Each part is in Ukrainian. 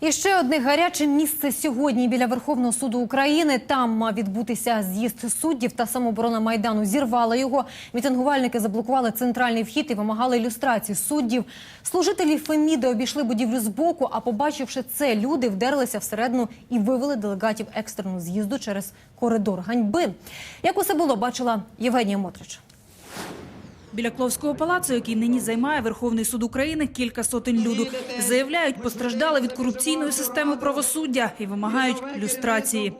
І ще одне гаряче місце сьогодні біля Верховного суду України. Там мав відбутися з'їзд суддів та самооборона майдану. Зірвала його. Мітингувальники заблокували центральний вхід і вимагали ілюстрації суддів. Служителі Феміди обійшли будівлю збоку. А побачивши це, люди вдерлися всередину і вивели делегатів екстреного з'їзду через коридор ганьби. Як усе було, бачила Євгенія Мотрич. Біля Кловського палацу, який нині займає Верховний суд України, кілька сотень люду. Заявляють, постраждали від корупційної системи правосуддя і вимагають люстрації.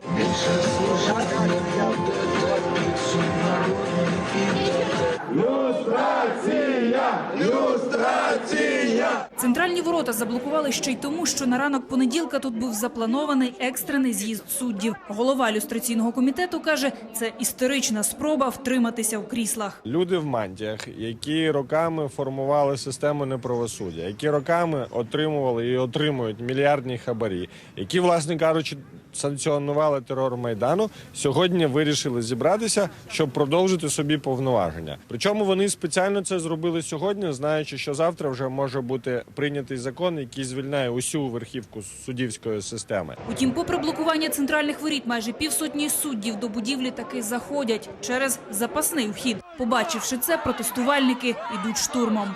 Центральні ворота заблокували ще й тому, що на ранок понеділка тут був запланований екстрений з'їзд суддів. Голова люстраційного комітету каже, це історична спроба втриматися в кріслах. Люди в мантіях, які роками формували систему неправосуддя, які роками отримували і отримують мільярдні хабарі, які, власне кажучи, санкціонували терор майдану, сьогодні вирішили зібратися, щоб продовжити собі повноваження. Причому вони спеціально це зробили сьогодні, знаючи, що завтра вже може бути прийнятий закон, який звільняє усю верхівку суддівської системи. Утім, попри блокування центральних воріт, майже півсотні суддів до будівлі таки заходять через запасний вхід. Побачивши це, протестувальники йдуть штурмом.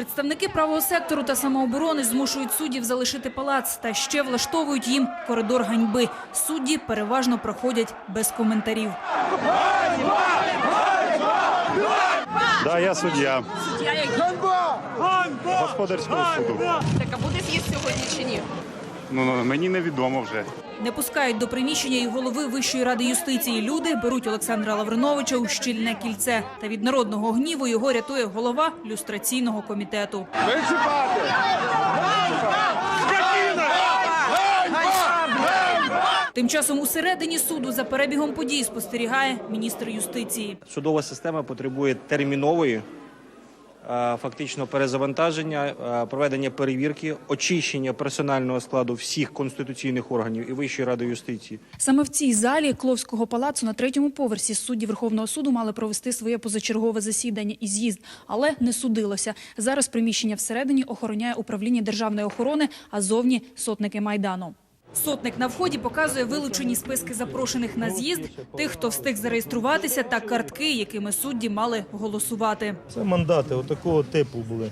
Представники правого сектору та самооборони змушують суддів залишити палац та ще влаштовують їм коридор ганьби. Судді переважно проходять без коментарів. Да, я суддя Ганьба! Ганьба! господарського суду. так, а буде з'їзд сьогодні чи ні? Ну мені невідомо вже. Не пускають до приміщення і голови Вищої ради юстиції. Люди беруть Олександра Лавриновича у щільне кільце. Та від народного гніву його рятує голова люстраційного комітету. Тим часом усередині суду за перебігом подій спостерігає міністр юстиції. Судова система потребує термінової фактично перезавантаження, е, проведення перевірки, очищення персонального складу всіх конституційних органів і Вищої ради юстиції. Саме в цій залі Кловського палацу на третьому поверсі судді Верховного суду мали провести своє позачергове засідання і з'їзд, але не судилося. Зараз приміщення всередині охороняє управління державної охорони, а зовні сотники майдану. Сотник на вході показує вилучені списки запрошених на з'їзд, тих, хто встиг зареєструватися, та картки, якими судді мали голосувати. Це мандати отакого типу були.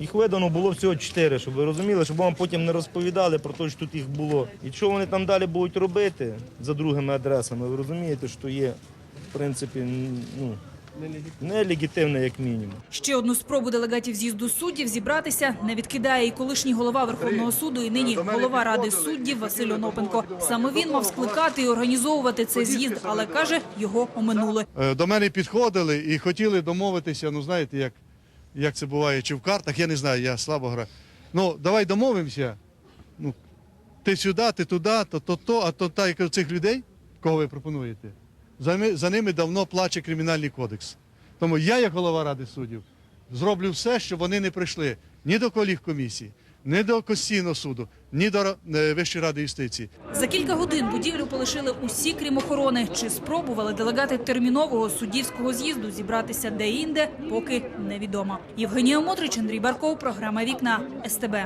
Їх видано було всього чотири, щоб ви розуміли, щоб вам потім не розповідали про те, що тут їх було. І що вони там далі будуть робити за другими адресами, ви розумієте, що є, в принципі, ну, нелегітимне як мінімум. Ще одну спробу делегатів з'їзду суддів зібратися не відкидає і колишній голова Верховного суду, і нині голова ради суддів Василь Онопенко. Саме він мав скликати і організовувати цей з'їзд, але каже, його оминули. Е, До мене підходили і хотіли домовитися, ну знаєте, як, як це буває, чи в картах, я не знаю, я слабо граю. Ну, давай домовимося. Ну, ти сюди, ти туди, то то, то, а то та, як цих людей, кого ви пропонуєте, за, ними давно плаче кримінальний кодекс. Тому я, як голова ради суддів, зроблю все, щоб вони не прийшли ні до коліг-комісії, ні до Конституційного суду, ні до е, Вищої ради юстиції. За кілька годин будівлю полишили усі, крім охорони. Чи спробували делегати термінового суддівського з'їзду зібратися де-інде, поки невідомо. Євгенія Мотрич, Андрій Барков, програма «Вікна», СТБ.